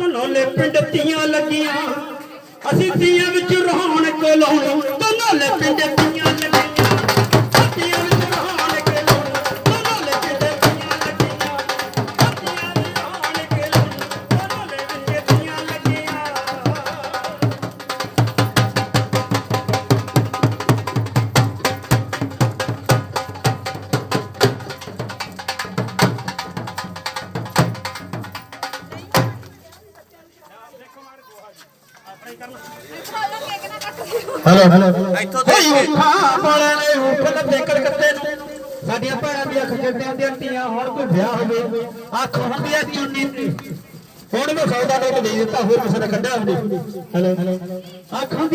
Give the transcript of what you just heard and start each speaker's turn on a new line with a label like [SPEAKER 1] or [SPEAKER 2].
[SPEAKER 1] ਧਨੋਲੇ ਪਿੰਡ ਤੀਆਂ ਲੱਗੀਆਂ। ਅਸੀਂ ਤੀਆਂ ਵਿੱਚ
[SPEAKER 2] ਹੈਲੋ ਹੈਲੋ
[SPEAKER 3] ਇੱਥੋਂ
[SPEAKER 1] ਉਠਾ ਵਾਲਿਆਂ ਨੇ ਉਠ ਲੱਗੇ ਕਲਕੱਤੇ ਨੂੰ। ਸਾਡੀਆਂ ਭੈਣਾਂ ਦੀ ਅੱਖ ਜਿੱਤੇ ਹੁੰਦੀਆਂ ਧੀਆਂ ਹੁਣ ਕੋਈ ਵਿਆਹ ਹੋਵੇ। ਅੱਖ ਹੁੰਦੀ ਆ ਚੁੰਨੀ। ਦੀ ਹੁਣ ਮੈਂ ਸੌਦਾ ਲੈ ਕੇ ਦੇ ਦਿੱਤਾ ਹੋਰ ਕਿਸੇ ਨੇ ਕੱਢਿਆ ਹੁੰਦੀ ਹੈਲੋ ਅੱਖ ਹੁੰਦੀ